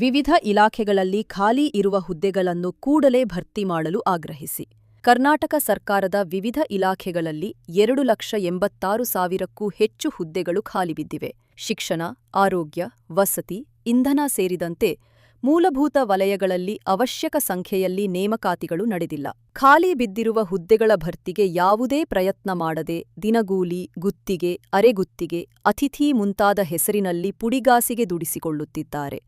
ವಿವಿಧ ಇಲಾಖೆಗಳಲ್ಲಿ ಖಾಲಿ ಇರುವ ಹುದ್ದೆಗಳನ್ನು ಕೂಡಲೇ ಭರ್ತಿ ಮಾಡಲು ಆಗ್ರಹಿಸಿ. ಕರ್ನಾಟಕ ಸರ್ಕಾರದ ವಿವಿಧ ಇಲಾಖೆಗಳಲ್ಲಿ ಎರಡು ಲಕ್ಷ ಎಂಬತ್ತಾರು ಸಾವಿರಕ್ಕೂ ಹೆಚ್ಚು ಹುದ್ದೆಗಳು ಖಾಲಿಬಿದ್ದಿವೆ ಶಿಕ್ಷಣ, ಆರೋಗ್ಯ, ವಸತಿ, ಇಂಧನ ಸೇರಿದಂತೆ ಮೂಲಭೂತ ವಲಯಗಳಲ್ಲಿ ಅವಶ್ಯಕ ಸಂಖ್ಯೆಯಲ್ಲಿ ನೇಮಕಾತಿಗಳು ನಡೆದಿಲ್ಲ. ಖಾಲಿ ಬಿದ್ದಿರುವ ಹುದ್ದೆಗಳ ಭರ್ತಿಗೆ ಯಾವುದೇ ಪ್ರಯತ್ನ ಮಾಡದೆ ದಿನಗೂಲಿ, ಗುತ್ತಿಗೆ, ಅರೆಗುತ್ತಿಗೆ, ಅತಿಥಿ ಮುಂತಾದ ಹೆಸರಿನಲ್ಲಿ ಪುಡಿಗಾಸಿಗೆ ದುಡಿಸಿಕೊಳ್ಳುತ್ತಿದ್ದಾರೆ.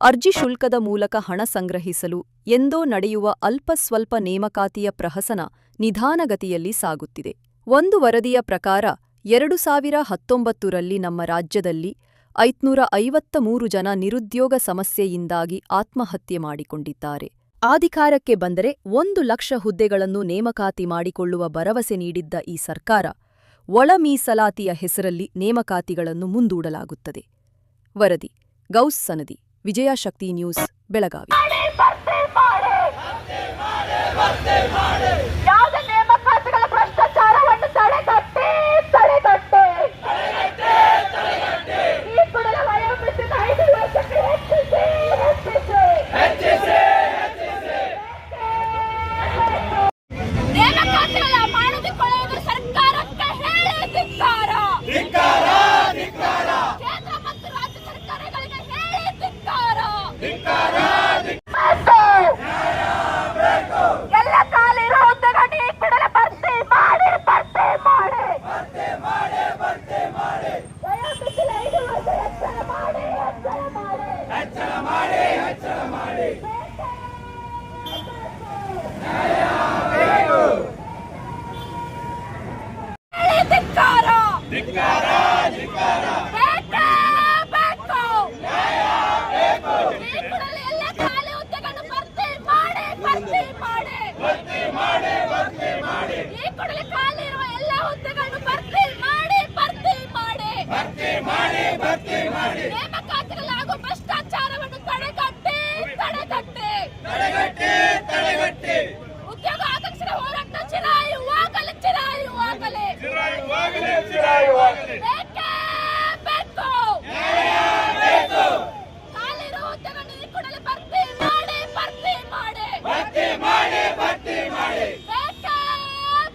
ಅರ್ಜಿ ಶುಲ್ಕದ ಮೂಲಕ ಹಣ ಸಂಗ್ರಹಿಸಲು ಎಂದೋ ನಡೆಯುವ ಅಲ್ಪ ಸ್ವಲ್ಪ ನೇಮಕಾತಿಯ ಪ್ರಹಸನ ನಿಧಾನಗತಿಯಲ್ಲಿ ಸಾಗುತ್ತಿದೆ. ಒಂದು ವರದಿಯ ಪ್ರಕಾರ, ಎರಡು ಸಾವಿರ ಹತ್ತೊಂಬತ್ತರಲ್ಲಿ ನಮ್ಮ ರಾಜ್ಯದಲ್ಲಿ ಐತ್ನೂರ ಐವತ್ತ ಮೂರು ಜನ ನಿರುದ್ಯೋಗ ಸಮಸ್ಯೆಯಿಂದಾಗಿ ಆತ್ಮಹತ್ಯೆ ಮಾಡಿಕೊಂಡಿದ್ದಾರೆ. ಅಧಿಕಾರಕ್ಕೆ ಬಂದರೆ ಒಂದು ಲಕ್ಷ ಹುದ್ದೆಗಳನ್ನು ನೇಮಕಾತಿ ಮಾಡಿಕೊಳ್ಳುವ ಭರವಸೆ ನೀಡಿದ್ದ ಈ ಸರ್ಕಾರ, ಒಳ ಮೀಸಲಾತಿಯ ಹೆಸರಲ್ಲಿ ನೇಮಕಾತಿಗಳನ್ನು ಮುಂದೂಡಲಾಗುತ್ತದೆ. ವರದಿ, ಗೌಸ್ ಸನದಿ. ವಿಜಯಶಕ್ತಿ ನ್ಯೂಸ್ ಬೆಳಗಾವಿ ಧಿಕ್ಕಾರ ಎಲ್ಲ ಖಾಲಿರೋ ಹುದ್ದೆಗಳನ್ನು ಈ ಕೂಡಲೇ ಭರ್ತಿ ಮಾಡಿ ಭರ್ತಿ ಮಾಡಿ ವಯೋಮಿತಿನ ಐದು ವರ್ಷ ಹೆಚ್ಚಳ ಮಾಡಿ ಹೆಚ್ಚಳ ಮಾಡಿ ಹೇಳಿ ಧಿಕ್ಕಾರ ಬೇಕೇ ಬೇಕು. ಈ ಕೂಡಲೇ ಎಲ್ಲ ಖಾಲಿ ಹುದ್ದೆಗಳನ್ನು ಭರ್ತಿ ಮಾಡಿ ಭರ್ತಿ ಮಾಡಿ ಈ ಕೂಡಲೇ ಖಾಲಿ ಇರುವ ಎಲ್ಲ ಹುದ್ದೆಗಳನ್ನು ಭರ್ತಿ ಮಾಡಿ ಭರ್ತಿ ಮಾಡಿ ನೇಮಕಾತಿಗಳಾಗುವ ಭ್ರಷ್ಟಾಚಾರವನ್ನು ತಡೆಗಟ್ಟಿ ತಡೆಗಟ್ಟಿ ಉದ್ಯೋಗ ಆಕಾಂಕ್ಷರ ಹೋರಾಟ ಚಿರಾಯುವಾಗಲೇ ಚಿರಾಯುವಾಗಲೇ ಬೇಕೇ ಬೇಕು ಖಾಲಿರೋ ಹುದ್ದೆಗಳನ್ನು ಈ ಕೂಡಲೇ ಭರ್ತಿ ಮಾಡಿ ಭರ್ತಿ ಮಾಡಿ ಬೇಕೇ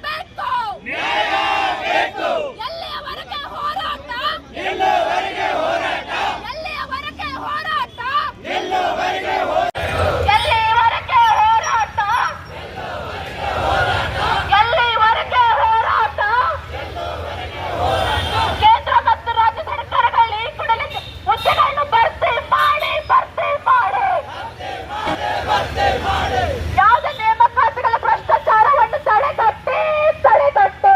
ಬೇಕು ಎಲ್ಲಿಯವರೆಗೆ ಹೋರಾಟ ಎಲ್ಲಿಯವರೆಗೆ ಹೋರಾಟ ಎಲ್ಲಿಯವರೆಗೆ ಹೋರಾಟ ಎಲ್ಲಿವರೆಗೆ ಹೋರಾಟ ಕೇಂದ್ರ ಮತ್ತು ರಾಜ್ಯ ಸರ್ಕಾರಗಳು ಈ ಕೂಡಲೇ ಹುದ್ದೆಗಳನ್ನು ಭರ್ತಿ ಮಾಡಿ ಭರ್ತಿ ಮಾಡಿ ಯಾವುದೇ ನೇಮಕಾತಿಗಳ ಭ್ರಷ್ಟಾಚಾರವನ್ನು ತಡೆಗಟ್ಟಿ ತಡೆಗಟ್ಟಿ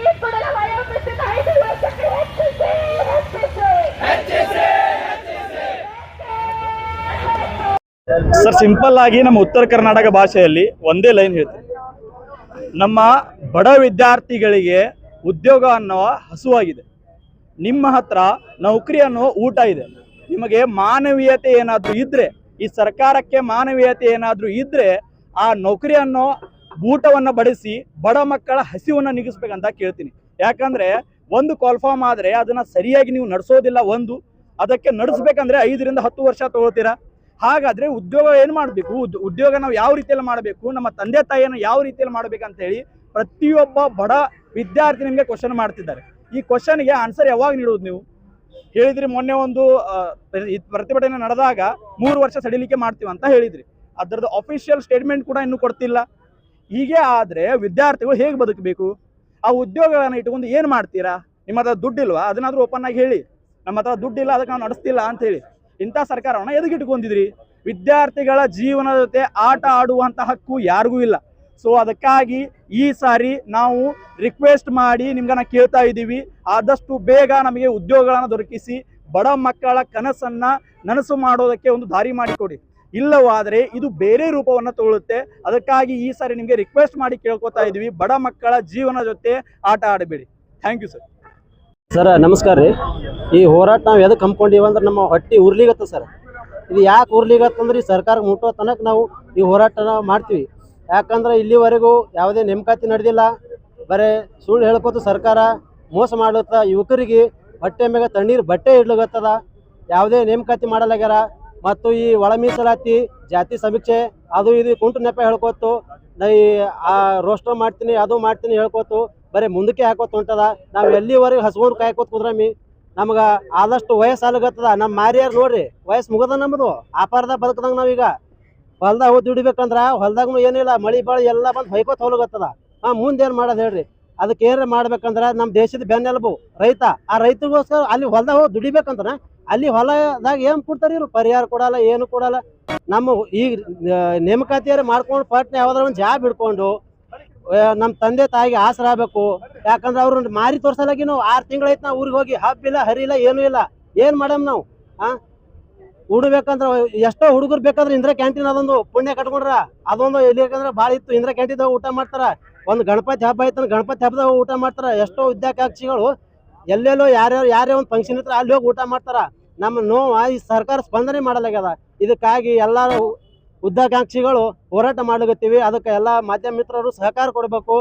ಈ ಕೂಡಲೇ ವಯೋಮಿತಿನ ಐದು ವರ್ಷಕ್ಕೆ ಹೆಚ್ಚಿಸಿ ಹೆಚ್ಚಿಸಿ ಸರ್ ಸಿಂಪಲ್ ಆಗಿ ನಮ್ಮ ಉತ್ತರ ಕರ್ನಾಟಕ ಭಾಷೆಯಲ್ಲಿ ಒಂದೇ ಲೈನ್ ಹೇಳ್ತೀನಿ. ನಮ್ಮ ಬಡ ವಿದ್ಯಾರ್ಥಿಗಳಿಗೆ ಉದ್ಯೋಗ ಅನ್ನೋ ಹಸುವಾಗಿದೆ. ನಿಮ್ಮ ಹತ್ರ ನೌಕರಿ ಅನ್ನೋ ಊಟ ಇದೆ. ನಿಮಗೆ ಮಾನವೀಯತೆ ಏನಾದರೂ ಇದ್ರೆ, ಈ ಸರ್ಕಾರಕ್ಕೆ ಮಾನವೀಯತೆ ಏನಾದರೂ ಇದ್ರೆ, ಆ ನೌಕರಿ ಅನ್ನೋ ಊಟವನ್ನು ಬಡಿಸಿ ಬಡ ಮಕ್ಕಳ ಹಸಿವನ್ನು ನಿಗಿಸ್ಬೇಕಂತ ಕೇಳ್ತೀನಿ. ಯಾಕಂದ್ರೆ ಒಂದು ಕಾಲ್ಫಾರ್ಮ್ ಆದ್ರೆ ಅದನ್ನ ಸರಿಯಾಗಿ ನೀವು ನಡೆಸೋದಿಲ್ಲ ಒಂದು. ಅದಕ್ಕೆ ನಡೆಸ್ಬೇಕಂದ್ರೆ ಐದರಿಂದ ಹತ್ತು ವರ್ಷ ತಗೊಳ್ತೀರಾ? ಹಾಗಾದ್ರೆ ಉದ್ಯೋಗ ಏನು ಮಾಡಬೇಕು? ಉದ್ಯೋಗ ನಾವು ಯಾವ ರೀತಿಯಲ್ಲಿ ಮಾಡಬೇಕು? ನಮ್ಮ ತಂದೆ ತಾಯಿಯನ್ನು ಯಾವ ರೀತಿಯಲ್ಲಿ ಮಾಡ್ಬೇಕಂತ ಹೇಳಿ ಪ್ರತಿಯೊಬ್ಬ ಬಡ ವಿದ್ಯಾರ್ಥಿ ನಿಮಗೆ ಕ್ವಶನ್ ಮಾಡ್ತಿದ್ದಾರೆ. ಈ ಕ್ವಶನ್ಗೆ ಆನ್ಸರ್ ಯಾವಾಗ ನೀಡೋದು ನೀವು? ಹೇಳಿದ್ರಿ ಮೊನ್ನೆ ಒಂದು ಪ್ರತಿಭಟನೆ ನಡೆದಾಗ ಮೂರು ವರ್ಷ ಸಡಿಲಿಕೆ ಮಾಡ್ತೀವಿ ಅಂತ ಹೇಳಿದ್ರಿ. ಅದರದ್ದು ಅಫಿಷಿಯಲ್ ಸ್ಟೇಟ್ಮೆಂಟ್ ಕೂಡ ಇನ್ನೂ ಕೊಡ್ತಿಲ್ಲ. ಹೀಗೆ ಆದ್ರೆ ವಿದ್ಯಾರ್ಥಿಗಳು ಹೇಗೆ ಬದುಕಬೇಕು? ಆ ಉದ್ಯೋಗಗಳನ್ನ ಇಟ್ಕೊಂಡು ಏನು ಮಾಡ್ತೀರಾ? ನಿಮ್ಮ ಹತ್ರ ದುಡ್ಡಿಲ್ವಾ? ಅದನ್ನಾದ್ರೂ ಓಪನ್ ಆಗಿ ಹೇಳಿ. ನಮ್ಮ ಹತ್ರ ದುಡ್ಡಿಲ್ಲ, ಅದಕ್ಕೆ ನಾವು ನಡೆಸ್ತಿಲ್ಲ ಅಂತ ಹೇಳಿ. ಇಂಥ ಸರ್ಕಾರವನ್ನ ಎದುಗಿಟ್ಕೊಂಡಿದ್ರಿ? ವಿದ್ಯಾರ್ಥಿಗಳ ಜೀವನದ ಜೊತೆ ಆಟ ಆಡುವಂತ ಹಕ್ಕು ಯಾರಿಗೂ ಇಲ್ಲ. ಸೊ ಅದಕ್ಕಾಗಿ ಈ ಸಾರಿ ನಾವು ರಿಕ್ವೆಸ್ಟ್ ಮಾಡಿ ನಿಮ್ಗನ್ನ ಕೇಳ್ತಾ ಇದ್ದೀವಿ. ಆದಷ್ಟು ಬೇಗ ನಮಗೆ ಉದ್ಯೋಗಗಳನ್ನು ದೊರಕಿಸಿ, ಬಡ ಮಕ್ಕಳ ಕನಸನ್ನ ನನಸು ಮಾಡೋದಕ್ಕೆ ಒಂದು ದಾರಿ ಮಾಡಿಕೊಡಿ. ಇಲ್ಲವಾದರೆ ಇದು ಬೇರೆ ರೂಪವನ್ನು ತಗೊಳ್ಳುತ್ತೆ. ಅದಕ್ಕಾಗಿ ಈ ಸಾರಿ ನಿಮಗೆ ರಿಕ್ವೆಸ್ಟ್ ಮಾಡಿ ಕೇಳ್ಕೊತಾ ಇದ್ದೀವಿ. ಬಡ ಮಕ್ಕಳ ಜೀವನ ಜೊತೆ ಆಟ ಆಡಬೇಡಿ. ಥ್ಯಾಂಕ್ ಯು ಸರ್ ಸರ್, ನಮಸ್ಕಾರ ರೀ. ಈ ಹೋರಾಟ ನಾವು ಎದಕ್ಕೆ ಹಮ್ಮಿಕೊಂಡಿವಿ ಅಂದ್ರೆ ನಮ್ಮ ಹೊಟ್ಟೆ ಉರ್ಲಿಗತ್ತ ಸರ್. ಇದು ಯಾಕೆ ಉರ್ಲಿಗತ್ತಂದ್ರೆ ಈ ಸರ್ಕಾರ ಮುಟ್ಟೋ ತನಕ ನಾವು ಈ ಹೋರಾಟನ ಮಾಡ್ತೀವಿ. ಯಾಕಂದ್ರೆ ಇಲ್ಲಿವರೆಗೂ ಯಾವುದೇ ನೇಮಕಾತಿ ನಡೆದಿಲ್ಲ. ಬರೇ ಸುಳ್ಳು ಹೇಳ್ಕೊತ ಸರ್ಕಾರ ಮೋಸ ಮಾಡ್ಲತ್ತ ಯುವಕರಿಗೆ ಹೊಟ್ಟೆ ಮ್ಯಾಗ ತಣ್ಣೀರು ಬಟ್ಟೆ ಇಡ್ಲಿಗತ್ತದ ಯಾವುದೇ ನೇಮಕಾತಿ ಮಾಡಲಾಗ್ಯಾರ. ಮತ್ತು ಈ ಒಳ ಮೀಸಲಾತಿ, ಜಾತಿ ಸಮೀಕ್ಷೆ, ಅದು ಇದು ಕುಂಟು ನೆಪ ಹೇಳ್ಕೊತು. ನಾ ಈ ಆ ರೋಸ್ಟರ್ ಮಾಡ್ತೀನಿ, ಅದು ಮಾಡ್ತೀನಿ ಹೇಳ್ಕೊತು. ಬರೀ ಮುಂದಕ್ಕೆ ಹಾಕೋತ ಹೊಂಟದ. ನಾವು ಎಲ್ಲಿವರೆಗೆ ಹಸ್ಕೊಂಡು ಕಾಯ್ಕೋತ ಕುದ್ರಮಿ? ನಮ್ಗ ಆದಷ್ಟು ವಯಸ್ಸು ಆಲಗತ್ತದ ನಮ್ಮ ಮಾರಿಯಾರು ನೋಡ್ರಿ, ವಯಸ್ಸು ಮುಗದ ನಮ್ಮದು ಆಪಾರದ ಬದುಕದಂಗೆ ನಾವೀಗ. ಹೊಲ್ದಾಗ ಹೋಗಿ ದುಡಿಬೇಕಂದ್ರ ಹೊಲ್ದಾಗೂ ಏನಿಲ್ಲ ಮಳಿ ಬಾಳಿ ಎಲ್ಲ ಬಂದು ಹೊಯ್ಕೋತ ಹೋಲಗತ್ತದ. ಹಾ ಮುಂದೆ ಏನ್ ಮಾಡೋದು ಹೇಳ್ರಿ? ಅದಕ್ಕೆ ಏನಾರ ಮಾಡ್ಬೇಕಂದ್ರ ನಮ್ಮ ದೇಶದ ಬೆನ್ನೆಲುಬು ರೈತ. ಆ ರೈತಗೋಸ್ಕರ ಅಲ್ಲಿ ಹೊಲ್ದಾಗ ಹೋಗಿ ದುಡಿಬೇಕಂದ್ರ ಅಲ್ಲಿ ಹೊಲದಾಗ ಏನ್ ಕೊಡ್ತಾರ ಇವ್ರು? ಪರಿಹಾರ ಕೊಡಲ್ಲ, ಏನು ಕೊಡಲ್ಲ. ನಮ್ಮ ಈಗ ನೇಮಕಾತಿಯಾರ ಮಾಡ್ಕೊಂಡು ಪಟ್ನೆ ಯಾವ್ದಾರ ಒಂದು ಜಾಬ್ ಹಿಡ್ಕೊಂಡು ನಮ್ಮ ತಂದೆ ತಾಯಿಗೆ ಆಸರ ಆಗ್ಬೇಕು. ಯಾಕಂದ್ರೆ ಅವ್ರನ್ನ ಮಾರಿ ತೋರ್ಸಲಾಗಿ ನಾವು ಆರು ತಿಂಗಳೈತೆ ನಾವು ಊರಿಗೆ ಹೋಗಿ ಹಬ್ಬಿಲ್ಲ ಹರಿಲ್ಲ ಏನೂ ಇಲ್ಲ. ಏನು ಮಾಡಮ್ ನಾವು? ಆ? ಉಡ್ಬೇಕಂದ್ರ ಎಷ್ಟೋ ಹುಡುಗರು ಬೇಕಂದ್ರೆ ಇಂದ್ರ ಕ್ಯಾಂಟೀನ್ ಅದೊಂದು ಪುಣ್ಯ ಕಟ್ಕೊಂಡ್ರ. ಅದೊಂದು ಇಲ್ಲಿ ಯಾಕಂದ್ರೆ ಭಾಳ ಇತ್ತು. ಇಂದ್ರ ಕ್ಯಾಂಟೀನ್ದಾಗ ಊಟ ಮಾಡ್ತಾರ. ಒಂದು ಗಣಪತಿ ಹಬ್ಬ ಐತಂದ್ರೆ ಗಣಪತಿ ಹಬ್ಬದಾಗ ಊಟ ಮಾಡ್ತಾರ. ಎಷ್ಟೋ ವಿದ್ಯಾಕಾಂಕ್ಷಿಗಳು ಎಲ್ಲೆಲ್ಲೋ ಯಾರ್ಯಾರು ಯಾರೇ ಒಂದು ಫಂಕ್ಷನ್ ಇತ್ರ ಅಲ್ಲಿ ಹೋಗಿ ಊಟ ಮಾಡ್ತಾರ. ನಮ್ಮ ನೋವ ಈ ಸರ್ಕಾರ ಸ್ಪಂದನೆ ಮಾಡಲಾಗ್ಯದ. ಇದಕ್ಕಾಗಿ ಎಲ್ಲಾರು ಉದ್ಯೋಗಾಂಕ್ಷಿಗಳು ಹೋರಾಟ ಮಾಡ್ಲಿಕತ್ತೀವಿ. ಅದಕ್ಕೆ ಎಲ್ಲ ಮಾಧ್ಯಮ ಮಿತ್ರರು ಸಹಕಾರ ಕೊಡಬೇಕು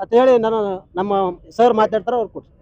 ಅಂತ ಹೇಳಿ ನಾನು ನಮ್ಮ ಸರ್ ಮಾತಾಡ್ತಾರೆ, ಅವ್ರು ಕೊಡ್ತೀನಿ